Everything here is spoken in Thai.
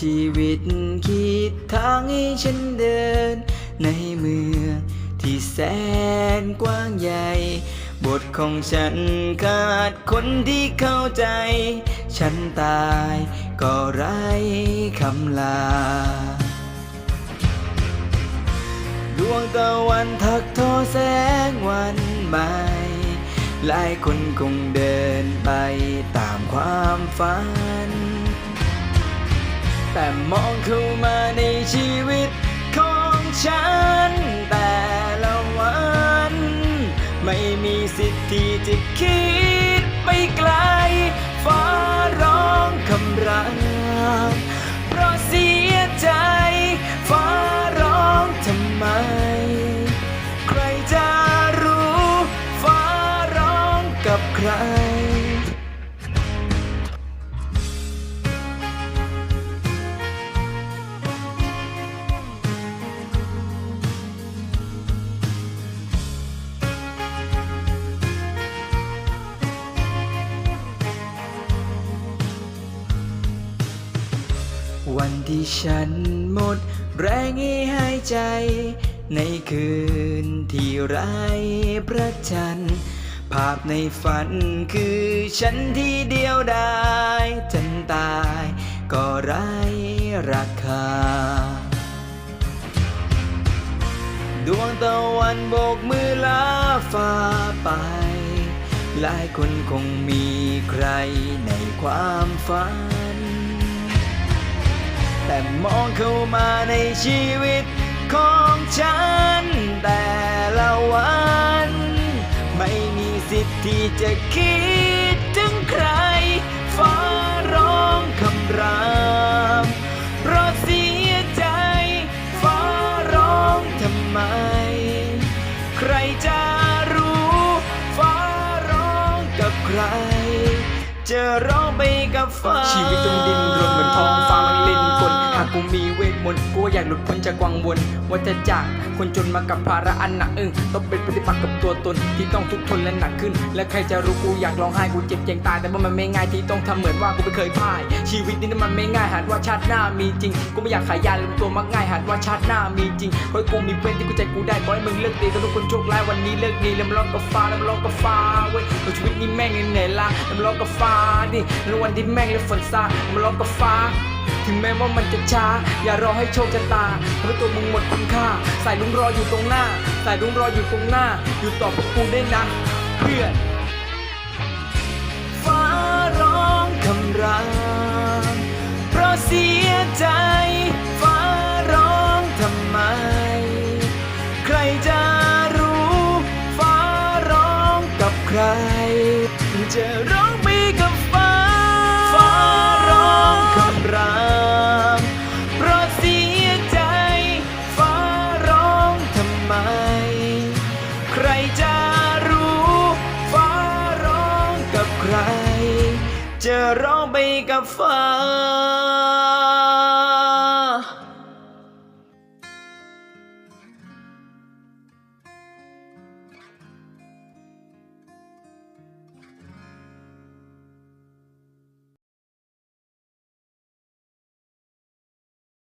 ชีวิตคิดทางให้ฉันเดิน ในเมืองที่แสนกว้างใหญ่ บทของฉันขาดคนที่เข้าใจ ฉันตายก็ไร้คำลา ดวงตะวันทักทอแสงวันใหม่หลายคนคงเดินไปตามความฝัน แต่มองเข้ามาในชีวิตของฉัน แต่ละวัน ไม่มีสิทธิ์ที่จะคิดไปไกล ฟ้าร้องคำรามเพราะเสียใจ ฟ้าร้องทำไม ใครจะรู้ ฟ้าร้องกับใคร ที่ฉันหมดแรงให้หายใจ ในคืนที่ไร้พระจันทร์ภาพในฝันคือฉันที่เดียวดายจนตายก็ไร้ราคา ดวงตะวันโบกมือลาฟ้าไป หลายคนคงมีใครในความฝัน แต่มองเข้ามาในชีวิตของฉัน แต่ละวัน ไม่มีสิทธิ์ที่จะคิดถึงใคร ฟ้าร้องคำรามเพราะเสียใจ ฟ้าร้องทำไม ใครจะรู้ ฟ้าร้องกับใคร จะร้องไปกับฟ้าชีวิตจนดินรนเหมือนท้องฟ้ามันเล่นกลากกูมีเวทมนต์กูอยากหลุดพ้นจากวังวนว่าจะจากคนจนมากับภาระอันหนักอึ้งต้องเป็นปฏิปักษ์กับตัวตนที่ต้องทุกข์ทนและหนักขึ้น และใครจะรู้กูอยากร้องไห้กูเจ็บเจียงตายแต่ว่ามันไม่ง่ายที่ต้องทำเหมือนว่ากูไม่เคยพ่าย ชีวิตนี้มันไม่ง่ายหากว่าชาติหน้ามีจริงกูไม่อยากขายยาลืมตัวมักง่ายหากว่าชาติหน้ามีจริงขอให้กูมีเพื่อนที่กูใจกูได้ขอให้มึงเลิกตีกับทุกคนโชคร้ายวันนี้เลิกดีแล้วมาร้องกับฟ้าแล้วมาร้องกับฟ้าเว้ยชีวิตนี้แม่งเหนื่อยล้าแล้วมาร้องกับฟ้าดิแล้ววันที่แม่งเลยฝนซามาร้องกับฟ้า ถึงแม้ว่ามันจะช้า อย่ารอให้โชคชะตาทำให้ตัวมึงหมดคุณค่า สายลุงรออยู่ตรงหน้า สายลุงรออยู่ตรงหน้า อยู่ต่อพวกกูได้นะเพื่อนฟ้าร้องคำรามเพราะเสียใจฟ้าร้องทำไม ใครจะรู้ ฟ้าร้องกับใคร จะร้อง จะร้องไปกับฟ้า